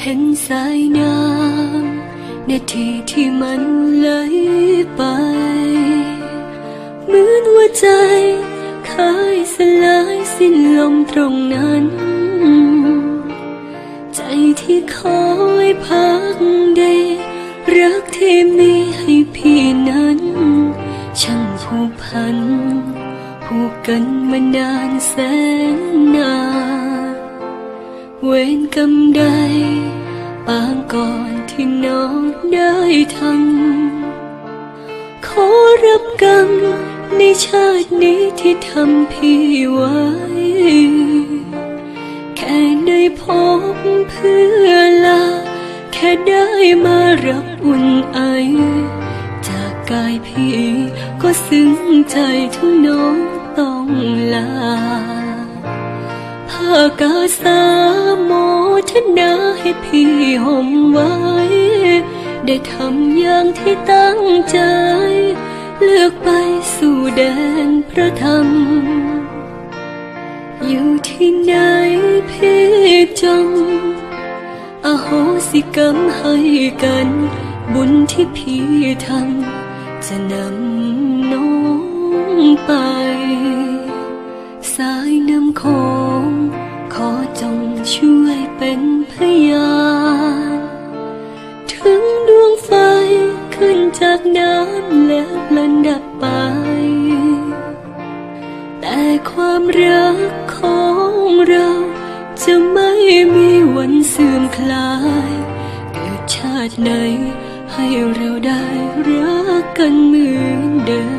เห็นสายน้ำนาทีที่มันไหลไป เหมือนว่าใจเคยสลายสิ้นลมตรงนั้น ใจที่คอยพักได้รักที่มีให้พี่นั้น ช่างผูกพันผูกกันมานานแสนนาน เวรกรรมใด ปางก่อนที่น้องได้ทำขอรับกรรมในชาตินี้ที่ทำพี่ไว้ แค่ได้พบเพื่อลา แค่ได้มารับอุ่นไอ จากกายพี่ก็ซึ้งใจทั้งน้องต้องลาากาสาโมทนาให้พี่ห่มไว้ ได้ทำอย่างที่ตั้งใจ เลือกไปสู่แดนพระธรรม อยู่ที่ไหนพี่จงอโหสิกรรมให้กัน บุญที่พี่ทำจะนำน้องไป ช่วยเป็นพยาน ถึงดวงไฟขึ้นจากน้ำแล้วลันดับไป แต่ความรักของเราจะไม่มีวันเสื่อมคลาย เกิดชาติไหนให้เราได้รักกันเหมือนเดิม